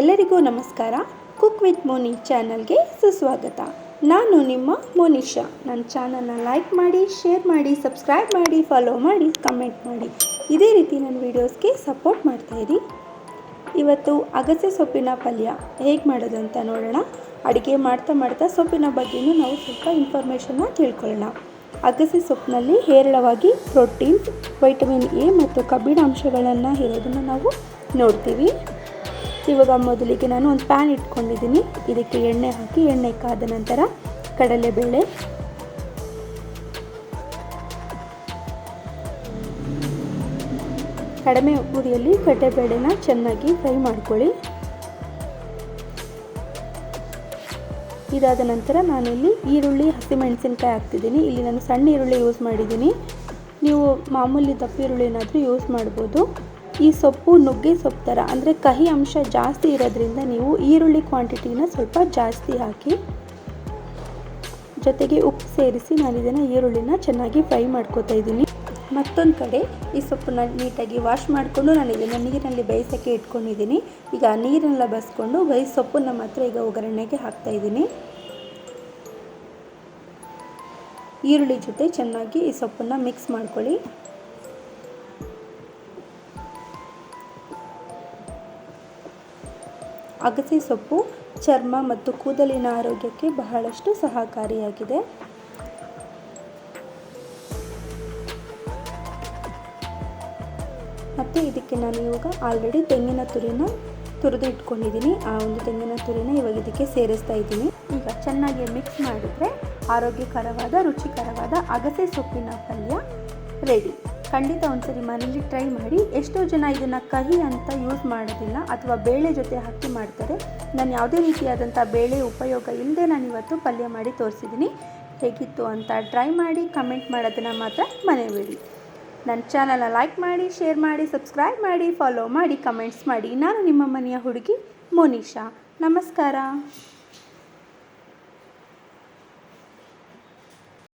ಎಲ್ಲರಿಗೂ ನಮಸ್ಕಾರ. Cook with Moni ಚಾನಲ್ಗೆ ಸುಸ್ವಾಗತ. ನಾನು ನಿಮ್ಮ ಮೋನಿಶಾ. ನನ್ನ ಚಾನಲ್ನ ಲೈಕ್ ಮಾಡಿ ಶೇರ್ ಮಾಡಿ ಸಬ್ಸ್ಕ್ರೈಬ್ ಮಾಡಿ ಫಾಲೋ ಮಾಡಿ ಕಮೆಂಟ್ ಮಾಡಿ. ಇದೇ ರೀತಿ ನನ್ನ ವೀಡಿಯೋಸ್ಗೆ ಸಪೋರ್ಟ್ ಮಾಡ್ತಾಯಿರಿ ಇವತ್ತು ಅಗಸೆ ಸೊಪ್ಪಿನ ಪಲ್ಯ ಹೇಗೆ ಮಾಡೋದು ಅಂತ ನೋಡೋಣ. ಅಡುಗೆ ಮಾಡ್ತಾ ಮಾಡ್ತಾ ಸೊಪ್ಪಿನ ಬಗ್ಗೆಯೂ ನಾವು ಸ್ವಲ್ಪ ಇನ್ಫಾರ್ಮೇಷನ್ನ ತಿಳ್ಕೊಳ್ಳೋಣ. ಅಗಸೆ ಸೊಪ್ಪಿನಲ್ಲಿ ಹೇರಳವಾಗಿ ಪ್ರೋಟೀನ್ಸ್ ವೈಟಮಿನ್ ಎ ಮತ್ತು ಕಬ್ಬಿಣಾಂಶಗಳನ್ನು ಇರೋದನ್ನು ನಾವು ನೋಡ್ತೀವಿ. ಇವಾಗ ಮೊದಲಿಗೆ ನಾನು ಒಂದು ಪ್ಯಾನ್ ಇಟ್ಕೊಂಡಿದ್ದೀನಿ. ಇದಕ್ಕೆ ಎಣ್ಣೆ ಹಾಕಿ, ಎಣ್ಣೆ ಕಾದ ನಂತರ ಕಡಲೆಬೇಳೆ. ಕಡಿಮೆ ಉರಿಯಲ್ಲಿ ಕಡಲೆಬೇಳೆನ ಚೆನ್ನಾಗಿ ಫ್ರೈ ಮಾಡ್ಕೊಳ್ಳಿ. ಇದಾದ ನಂತರ ನಾನಿಲ್ಲಿ ಈರುಳ್ಳಿ, ಹಸಿಮೆಣಸಿನ್ಕಾಯಿ ಹಾಕ್ತಿದ್ದೀನಿ. ಇಲ್ಲಿ ನಾನು ಸಣ್ಣ ಈರುಳ್ಳಿ ಯೂಸ್ ಮಾಡಿದ್ದೀನಿ. ನೀವು ಮಾಮೂಲಿ ದಪ್ಪ ಈರುಳ್ಳಿ ಏನಾದರೂ ಯೂಸ್ ಮಾಡ್ಬೋದು. ಈ ಸೊಪ್ಪು ನುಗ್ಗೆ ಸೊಪ್ಪು ಥರ ಅಂದರೆ ಕಹಿ ಅಂಶ ಜಾಸ್ತಿ ಇರೋದ್ರಿಂದ ನೀವು ಈರುಳ್ಳಿ ಕ್ವಾಂಟಿಟಿನ ಸ್ವಲ್ಪ ಜಾಸ್ತಿ ಹಾಕಿ, ಜೊತೆಗೆ ಉಪ್ಪು ಸೇರಿಸಿ ನಾನು ಇದನ್ನು ಈರುಳ್ಳಿನ ಚೆನ್ನಾಗಿ ಫ್ರೈ ಮಾಡ್ಕೋತಾ ಇದ್ದೀನಿ. ಮತ್ತೊಂದು ಕಡೆ ಈ ಸೊಪ್ಪನ್ನ ನೀಟಾಗಿ ವಾಶ್ ಮಾಡಿಕೊಂಡು ನಾನು ಇದನ್ನು ನೀರಿನಲ್ಲಿ ಬೇಯಿಸೋಕ್ಕೆ ಇಟ್ಕೊಂಡಿದ್ದೀನಿ. ಈಗ ನೀರನ್ನೆಲ್ಲ ಬಸ್ಕೊಂಡು ಬರೀ ಸೊಪ್ಪನ್ನು ಮಾತ್ರ ಈಗ ಒಗ್ಗರಣೆಗೆ ಹಾಕ್ತಾ ಇದ್ದೀನಿ. ಈರುಳ್ಳಿ ಜೊತೆ ಚೆನ್ನಾಗಿ ಈ ಸೊಪ್ಪನ್ನು ಮಿಕ್ಸ್ ಮಾಡ್ಕೊಳ್ಳಿ. ಅಗಸೆ ಸೊಪ್ಪು, ಚರ್ಮ ಮತ್ತು ಕೂದಲಿನ ಆರೋಗ್ಯಕ್ಕೆ ಬಹಳಷ್ಟು ಸಹಕಾರಿಯಾಗಿದೆ. ಮತ್ತು ಇದಕ್ಕೆ ನಾನು ಇವಾಗ ಆಲ್ರೆಡಿ ತೆಂಗಿನ ತುರಿನ ತುರಿದು ಇಟ್ಕೊಂಡಿದ್ದೀನಿ ಆ ಒಂದು ತೆಂಗಿನ ತುರಿನ ಇವಾಗ ಇದಕ್ಕೆ ಸೇರಿಸ್ತಾ ಇದ್ದೀನಿ. ಈಗ ಚೆನ್ನಾಗಿ ಮಿಕ್ಸ್ ಮಾಡಿದ್ರೆ ಆರೋಗ್ಯಕರವಾದ, ರುಚಿಕರವಾದ ಅಗಸೆ ಸೊಪ್ಪಿನ ಪಲ್ಯ ರೆಡಿ ಖಂಡಿತ ಒಂದ್ಸರಿ ಮನೇಲಿ ಟ್ರೈ ಮಾಡಿ ಎಷ್ಟೋ ಜನ ಇದನ್ನು ಕಹಿ ಅಂತ ಯೂಸ್ ಮಾಡೋದಿಲ್ಲ ಅಥವಾ ಬೇಳೆ ಜೊತೆ ಹಾಕಿ ಮಾಡ್ತಾರೆ. ನಾನು ಯಾವುದೇ ರೀತಿಯಾದಂಥ ಬೇಳೆ ಉಪಯೋಗ ಇಲ್ಲದೆ ನಾನು ಇವತ್ತು ಪಲ್ಯ ಮಾಡಿ ತೋರಿಸಿದ್ದೀನಿ. ಹೇಗಿತ್ತು ಅಂತ ಟ್ರೈ ಮಾಡಿ ಕಮೆಂಟ್ ಮಾಡೋದನ್ನು ಮಾತ್ರ ಮನೆಬೇಡಿ ನನ್ನ ಚಾನಲ್ನ ಲೈಕ್ ಮಾಡಿ ಶೇರ್ ಮಾಡಿ ಸಬ್ಸ್ಕ್ರೈಬ್ ಮಾಡಿ ಫಾಲೋ ಮಾಡಿ ಕಮೆಂಟ್ಸ್ ಮಾಡಿ. ನಾನು ನಿಮ್ಮ ಮನೆಯ ಹುಡುಗಿ ಮೋನಿಶಾ. ನಮಸ್ಕಾರ.